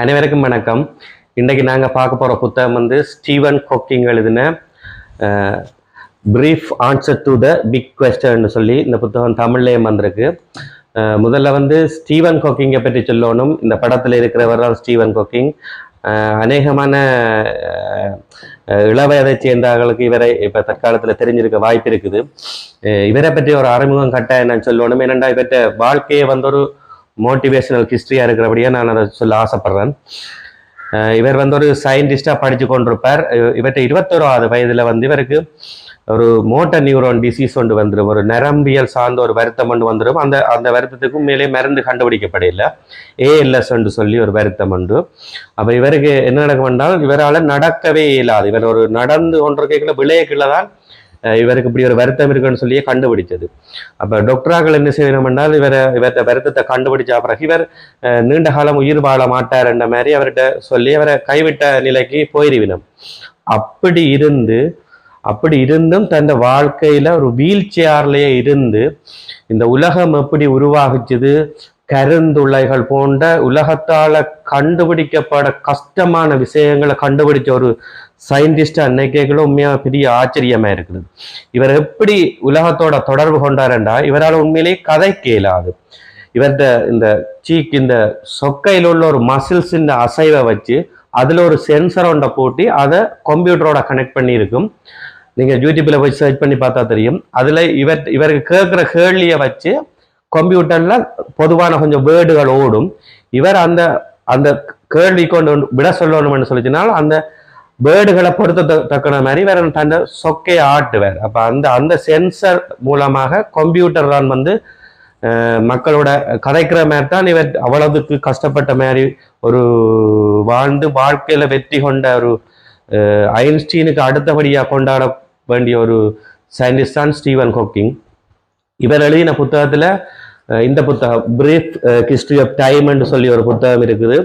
அனைவருக்கும் வணக்கம். இன்றைக்கு நாங்கள் பார்க்க போகிற புத்தகம் வந்து ஸ்டீவன் கொக்கிங் எழுதின brief answer to the big கொஸ்டன்னு சொல்லி இந்த புத்தகம் தமிழ்லேயும் வந்திருக்கு. முதல்ல வந்து ஸ்டீவன் கொக்கிங்கை பற்றி சொல்லணும். இந்த படத்தில் இருக்கிறவர் தான் ஸ்டீவன் கொக்கிங் அநேகமான இளவயதை சேர்ந்தவர்களுக்கு இவரை இப்போ தற்காலத்தில் தெரிஞ்சிருக்க வாய்ப்பு இருக்குது. இவரை பற்றி ஒரு அறிமுகம் கட்டாயம் நான் சொல்லணும். ஏனென்றால் இவற்ற வாழ்க்கையை வந்து ஒரு மோட்டிவேஷனல் ஹிஸ்ட்ரியாக இருக்கிறபடியே நான் அதை சொல்ல ஆசைப்படுறேன். இவர் வந்து ஒரு சயின்டிஸ்டாக படித்து கொண்டிருப்பார். இவர்கிட்ட இருபத்தோராவது வயதில் வந்து இவருக்கு ஒரு மோட்டர் நியூரோன் டிசீஸ் ஒன்று வந்துடும் ஒரு நரம்பியல் சார்ந்த ஒரு வருத்தம் ஒன்று வந்துடும் அந்த அந்த வருத்தத்துக்கும் மேலே மருந்து கண்டுபிடிக்கப்படையில ஏஎல்எஸ் என்று சொல்லி ஒரு வருத்தம் ஒன்று அப்போ இவருக்கு என்ன நடக்கும் என்றால் இவரால் நடக்கவே இயலாது. இவர் ஒரு நடந்து கொண்டிருக்கைக்குள்ள விளையக்குள்ள தான் இவருக்கு இப்படி ஒரு வருத்தம் இருக்குன்னு சொல்லியே கண்டுபிடிச்சது. அப்போ டாக்டராக்கள் என்ன செய்யணும் என்றால் இவரை இவர்கிட்ட வருத்தத்தை கண்டுபிடிச்ச பிறகு இவர் நீண்ட காலம் உயிர் வாழ மாட்டார் என்ற மாதிரி அவர்கிட்ட சொல்லி அவரை கைவிட்ட நிலைக்கு போயிருவினம். அப்படி இருந்து அப்படி இருந்தும் தன் வாழ்க்கையில ஒரு வீல் சேர்லயே இருந்து இந்த உலகம் எப்படி உருவாகிச்சுது கருந்துளைகள் போன்ற உலகத்தால கண்டுபிடிக்கப்பட கஷ்டமான விஷயங்களை கண்டுபிடிச்ச ஒரு சயின்டிஸ்ட் அன்னைக்கேகளும் உண்மையாக பெரிய ஆச்சரியமா இருக்குது. இவர் எப்படி உலகத்தோட தொடர்பு கொண்டாருண்டா இவரால் உண்மையிலேயே கதை கேளாது. இவர்கிட்ட இந்த சீக் இந்த சொக்கையில் உள்ள ஒரு மசில்ஸின் அசைவை வச்சு அதில் ஒரு சென்சர் ஒன்றை போட்டி அதை கம்ப்யூட்டரோட கனெக்ட் பண்ணியிருக்கும். நீங்கள் யூடியூப்பில் போய் சர்ச் பண்ணி பார்த்தா தெரியும். அதில் இவர் இவருக்கு கேட்குற கேள்வியை வச்சு கம்ப்யூட்டரில் பொதுவான கொஞ்சம் வேர்டுகள் ஓடும். இவர் அந்த அந்த கேள்வி கொண்டு விட சொல்லணும்னு சொல்லிச்சுனால் அந்த பேர்டுகளை பொறுத்த த- தக்கன மாதிரி வேற அந்த சொக்கையை ஆட்டுவார். அப்போ அந்த அந்த சென்சர் மூலமாக கம்ப்யூட்டர் தான் வந்து மக்களோட கதைக்கிற மாதிரி தான் இவர் அவ்வளவுக்கு கஷ்டப்பட்ட மாதிரி ஒரு வாழ்ந்து வாழ்க்கையில வெற்றி கொண்ட ஒரு ஐன்ஸ்டீனுக்கு அடுத்தபடியாக கொண்டாட வேண்டிய ஒரு சயின்டிஸ்ட் தான் ஸ்டீவன் ஹோக்கிங். இவர் எழுதின புத்தகத்துல இந்த புத்தகம் பிரீஃப் ஹிஸ்டரி ஆஃப் டைம்னு சொல்லி ஒரு புத்தகம் இருக்குது.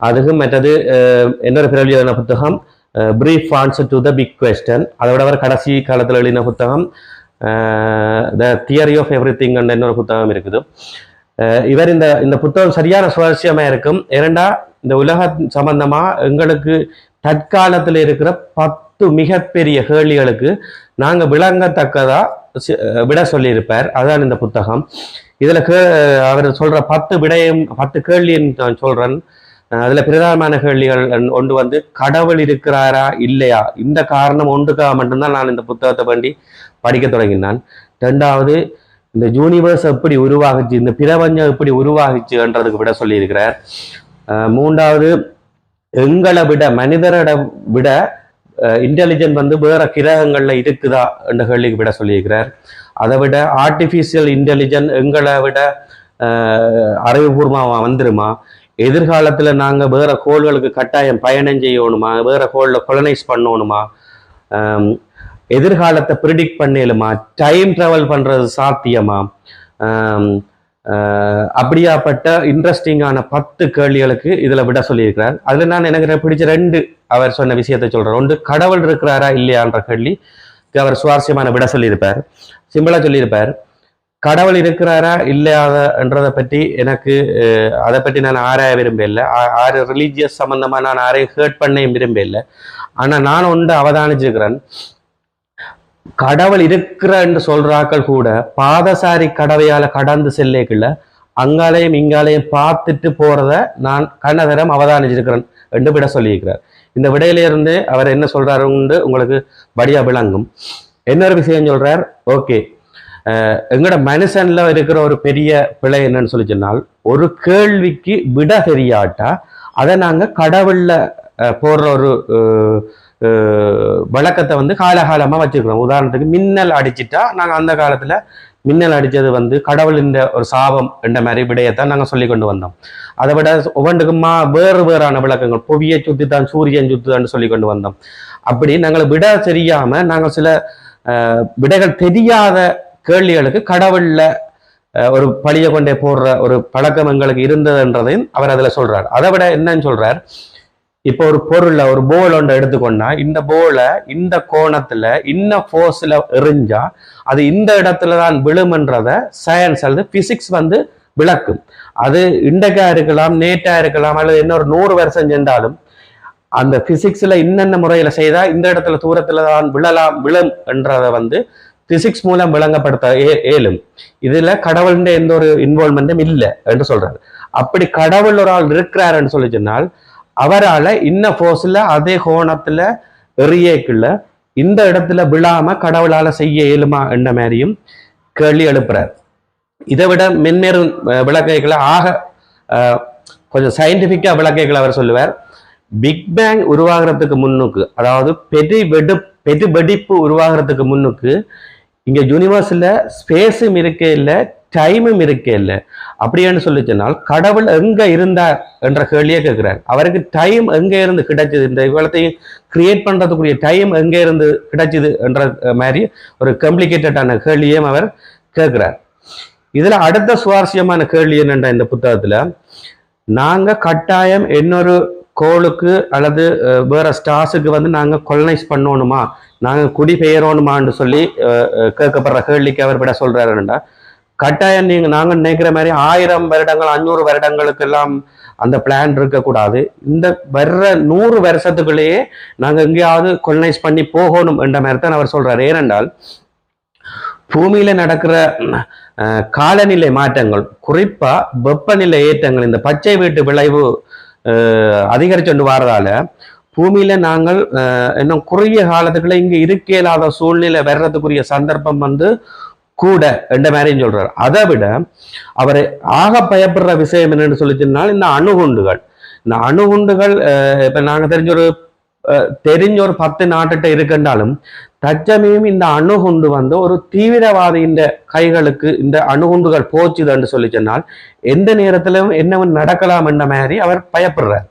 அதுக்கும் மற்றது அஹ், இன்னொரு பிறகு எழுதின புத்தகம் brief answer to the big question அதோட அவர் கடைசி காலத்தில் எழுதின புத்தகம் the theory of everything இன்னொரு புத்தகம் இருக்குது. இவர் இந்த இந்த புத்தகம் சரியான சுவாரஸ்யமாக இருக்கும். இரண்டா இந்த உலக சம்பந்தமாக எங்களுக்கு தற்காலத்தில் இருக்கிற பத்து மிகப்பெரிய கேள்விகளுக்கு நாங்கள் விளங்கத்தக்கதாக விட சொல்லியிருப்பார். அதான் இந்த புத்தகம். இதில் கே அவர் சொல்கிற பத்து விடயம் பத்து கேள்வின்னு நான் சொல்கிறேன் அதில் பிரதானமான கேள்விகள் ஒன்- ஒன்று வந்து கடவுள் இருக்கிறாரா இல்லையா? இந்த காரணம் ஒன்றுக்காக மட்டும்தான் நான் இந்த புத்தகத்தை பண்ணி படிக்க தொடங்கினான். ரெண்டாவது இந்த யூனிவர்ஸ் எப்படி உருவாகுச்சு இந்த பிரபஞ்சம் எப்படி உருவாகுச்சுன்றதுக்கு விட சொல்லியிருக்கிறார். மூன்றாவது எங்களை விட மனிதரை விட இன்டெலிஜென்ட் வந்து வேற கிரகங்கள்ல இருக்குதா என்ற கேள்விக்கு விட சொல்லியிருக்கிறார். அதை விட ஆர்டிஃபிஷியல் இன்டெலிஜென்ட் எங்களை விட அறிவுபூர்வமாக வந்துருமா? எதிர்காலத்தில் நாங்கள் வேற கோள்களுக்கு கட்டாயம் பயணம் செய்யணுமா? வேற கோளில் கொலனைஸ் பண்ணணுமா? எதிர்காலத்தை ப்ரிடிக்ட் பண்ணலுமா? டைம் ட்ராவல் பண்ணுறது சாத்தியமா? அப்படியாப்பட்ட இன்ட்ரெஸ்டிங்கான பத்து கேள்விகளுக்கு இதில் விட சொல்லியிருக்கிறார். அதில் நான் எனக்கு பிடிச்ச ரெண்டு அவர் சொன்ன விஷயத்தை சொல்கிறேன் ஒன்று கடவுள் இருக்கிறாரா இல்லையான்ற கேள்வி. அவர் சுவாரஸ்யமான விட சொல்லியிருப்பார். சிம்பிளாக சொல்லியிருப்பார். கடவுள் இருக்கிறாரா இல்லையாதன்றதை பற்றி எனக்கு அதை பற்றி நான் ஆராய விரும்பல ஆறு ரிலீஜியஸ் சம்மந்தமாக நான் ஆரையும் ஹேர்ட் பண்ண விரும்பல ஆனால் நான் ஒன்று அவதானிச்சிருக்கிறேன். கடவுள் இருக்கிறன்னு சொல்றாக்கள் கூட பாதசாரி கடவையால கடந்து செல்லேக்குள்ள அங்காலையும் இங்காலையும் பார்த்துட்டு போறத நான் கண்ணதரம் அவதானிச்சிருக்கிறேன் என்று விட சொல்லியிருக்கிறார். இந்த விடையிலிருந்து அவர் என்ன சொல்றாருன்னு உங்களுக்கு படியா விளங்கும். இன்னொரு விஷயம் சொல்றார்? ஓகே. எங்களோட மனுஷன்ல இருக்கிற ஒரு பெரிய பிழை என்னன்னு சொல்லி சொன்னால் ஒரு கேள்விக்கு விட தெரியாட்டா அதை நாங்கள் கடவுள்ல போடுற ஒரு வழக்கத்தை வந்து காலகாலமா வச்சுருக்கிறோம். உதாரணத்துக்கு மின்னல் அடிச்சிட்டா நாங்கள் அந்த காலத்துல மின்னல் அடிச்சது வந்து கடவுளின் ஒரு சாபம் என்ற மாதிரி விடயத்தான் நாங்கள் சொல்லி கொண்டு வந்தோம். அதை விட ஒவ்வொன்றுக்குமா வேறு வேறான விளக்கங்கள் புவியை சுத்தித்தான் சூரியன் சுத்துதான்னு சொல்லி கொண்டு வந்தோம். அப்படி நாங்கள் விட தெரியாம நாங்கள் சில விடைகள் தெரியாத கேள்விகளுக்கு கடவுள்ல அஹ், ஒரு பழிய கொண்டே போடுற ஒரு பழக்கம் எங்களுக்கு இருந்ததுன்றதையும் அவர் அதுல சொல்கிறார் அதை விட என்னன்னு சொல்கிறார் இப்போ ஒரு பொருளை ஒரு போல் ஒன்று எடுத்துக்கொண்டா இந்த போலை இந்த கோணத்துல இன்ன ஃபோர்ஸ்ல எரிஞ்சா அது இந்த இடத்துல தான் விழுமன்றத சயின்ஸ் அல்லது பிசிக்ஸ் வந்து விளக்கும். அது இண்டக்கா இருக்கலாம் நேட்டா இருக்கலாம் அல்லது இன்னொரு நூறு வருஷம் சென்றாலும் அந்த பிசிக்ஸ்ல இன்னென்ன முறையில செய்தா இந்த இடத்துல தூரத்துல தான் விழலாம் விழும் என்றதை வந்து பிசிக்ஸ் மூலம் விளங்கப்படுத்த ஏ- இதுல கடவுளுடைய எந்த ஒரு இன்வால்மெண்ட்டும் இல்லை என்று சொல்றாரு. அப்படி கடவுள் ஒரு ஆள் இருக்கிறாருன்னு சொல்லி சொன்னால் அவரால் இன்ன ஃபோர்ஸில் அதே கோணத்தில் எறியக்குள்ள இந்த இடத்துல விழாம கடவுளால் செய்ய இயலுமா என்ற மாதிரியும் கேள்வி எழுப்புறார். இதை விட மென்மேறும் விளக்கைகளை ஆக கொஞ்சம் சயின்டிஃபிக்காக விளக்கைகளை அவர் சொல்லுவார். பிக் பேங் உருவாகிறதுக்கு முன்னுக்கு அதாவது பெரு வெடு பெரு வெடிப்பு உருவாகிறதுக்கு முன்னுக்கு இங்கே யூனிவர்ஸில் ஸ்பேஸும் இருக்கே இல்லை டைமும் இருக்கே இல்லை. அப்படின்னு சொல்லி சொன்னால் கடவுள் எங்க இருந்தார் என்ற கேள்வியை கேட்கிறார். அவருக்கு டைம் எங்க இருந்து கிடைச்சது? இந்த இவ்வளத்தையும் கிரியேட் பண்றதுக்குரிய டைம் எங்க இருந்து கிடைச்சது என்ற மாதிரி ஒரு காம்ப்ளிகேட்டடான கேள்வியும் அவர் கேட்கிறார். இதுல அடுத்த சுவாரஸ்யமான கேள்வி என்னென்ற இந்த புத்தகத்துல நாங்க கட்டாயம் இன்னொரு கோளுக்கு அல்லது வேற ஸ்டார்ஸுக்கு வந்து நாங்க கொலனைஸ் பண்ணணுமா? நாங்க குடிபெயரணுமான்னு சொல்லி கேட்கப்படுற கேள்விக்கு அவர் விட சொல்றாருன்னா கட்டாயம் நீங்க நாங்க நினைக்கிற மாதிரி ஆயிரம் வருடங்கள் அஞ்சூறு வருடங்களுக்கு எல்லாம் அந்த பிளான் இருக்கக்கூடாது. இந்த வர்ற நூறு வருஷத்துக்குள்ளேயே நாங்க எங்கேயாவது கொலனைஸ் பண்ணி போகணும் என்ற மாதிரி தான் அவர் சொல்றாரு. ஏனென்றால் பூமியில நடக்கிற அஹ், காலநிலை மாற்றங்கள் குறிப்பா வெப்பநிலை ஏற்றங்கள் இந்த பச்சை வீட்டு விளைவு அதிகரிச்சு அதிகரிச்சுண்டு வரதால பூமியில நாங்கள் அஹ், இன்னும் குறுகிய காலத்துக்குள்ள இங்க இருக்க இல்லாத சூழ்நிலை வர்றதுக்குரிய சந்தர்ப்பம் வந்து கூட என்ற மாதிரியும் சொல்றாரு. அதை விட அவரை ஆக பயப்படுற விஷயம் என்னன்னு சொல்லி சொன்னால் இந்த அணுகுண்டுகள். இந்த அணுகுண்டுகள் இப்போ இப்ப நாங்க தெரிஞ்ச ஒரு தெரிஞ்ச ஒரு பத்து நாட்டுகிட்ட இருக்குன்றாலும் தச்சமயம் இந்த அணுகுண்டு வந்து ஒரு தீவிரவாதியின் கைகளுக்கு இந்த அணுகுண்டுகள் போச்சுதுன்னு சொல்லி சொன்னால் எந்த நேரத்திலும் என்ன நடக்கலாம் என்ற மாதிரி அவர் பயப்படுறார்.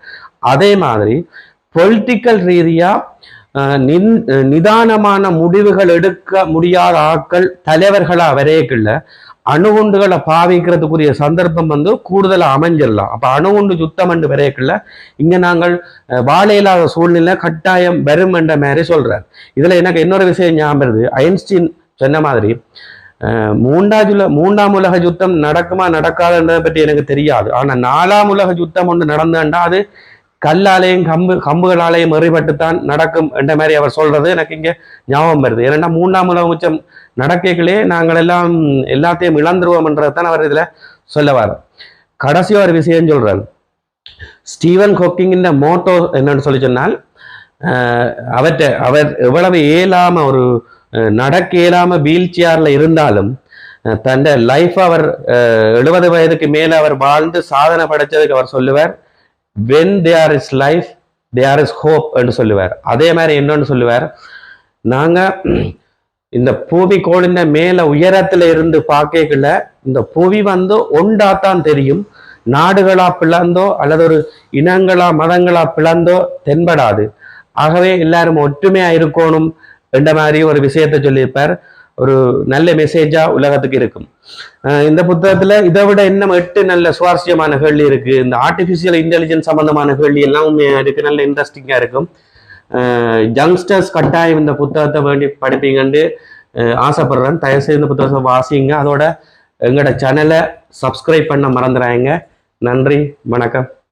அதே மாதிரி பொலிட்டிக்கல் ரீதியா நிதானமான முடிவுகள் எடுக்க முடியாத ஆட்கள் தலைவர்களா வரையக்குள்ள அணுகுண்டுகளை பாவிக்கிறதுக்குரிய சந்தர்ப்பம் வந்து கூடுதலாக அமைஞ்சிடலாம் அப்போ அணுகுண்டு சுத்தம் என்று வரையக்குள்ள இங்கே நாங்கள் வாழையில்லாத சூழ்நிலை கட்டாயம் வரும் என்ற மாதிரி சொல்கிறார் இதில் எனக்கு இன்னொரு விஷயம் ஞாபகம் வருது. ஐன்ஸ்டீன் சொன்ன மாதிரி மூன்றாம் மூன்றாவது உல- மூன்றாம் உலக யுத்தம் நடக்குமா நடக்காதுன்றதை பற்றி எனக்கு தெரியாது. ஆனால் நாலாம் உலக யுத்தம் ஒன்று நடந்தாண்டா அது கல்லாலையும் கம்பு கம்புகளாலையும் எறிபட்டுத்தான் நடக்கும் என்ற மாதிரி அவர் சொல்றது எனக்கு இங்கே ஞாபகம் வருது. ஏன்னா மூன்றாம் உலக உச்சம் நடக்கைகளே நாங்கள் எல்லாம் எல்லாத்தையும் இழந்துருவோம் என்றதான் அவர் இதில் சொல்ல வர கடைசி ஒரு விஷயம் சொல்றாரு. ஸ்டீவன் ஹோக்கிங்கின் மோட்டோ என்னன்னு சொல்லி சொன்னால் அவற்றை அவர் எவ்வளவு இயலாம ஒரு நடக்க இயலாம வீல் சேர்ல இருந்தாலும் தன் தன்னை லைஃப் அவர் எழுபது வயதுக்கு மேலே அவர் வாழ்ந்து சாதனை படைச்சதுக்கு அவர் சொல்லுவார். When there is life there is hope என்று சொல்லுவார். அதே மாதிரி என்னன்னு சொல்லுவார். நாங்கள் இந்த பூமி கோளின மேல உயரத்துல இருந்து பார்க்கல இந்த புவி வந்து ஒண்டாத்தான் தெரியும். நாடுகளா பிளந்தோ அல்லது ஒரு இனங்களா மதங்களா பிளந்தோ தென்படாது. ஆகவே எல்லாரும் ஒற்றுமையா இருக்கணும் என்ற மாதிரி ஒரு விஷயத்தை சொல்லியிருப்பார். ஒரு நல்ல மெசேஜா உலகத்துக்கு இருக்கும். இந்த புத்தகத்துல இதை விட இன்னும் எட்டு நல்ல சுவாரஸ்யமான கேள்வி இருக்கு. இந்த ஆர்டிபிஷியல் இன்டெலிஜென்ஸ் சம்பந்தமான கேள்வி எல்லாம் உண்மையா இருக்கு. நல்ல இன்ட்ரெஸ்டிங்கா இருக்கும். யங்ஸ்டர்ஸ் கட்டாயம் இந்த புத்தகத்தை வேண்டி படிப்பீங்கன்னு ஆசைப்படுறேன். தயவு செய்து இந்த புத்தகத்தை வாசிங்க. அதோட எங்களோட சேனலை சப்ஸ்கிரைப் பண்ண மறந்துடாங்க நன்றி. வணக்கம்.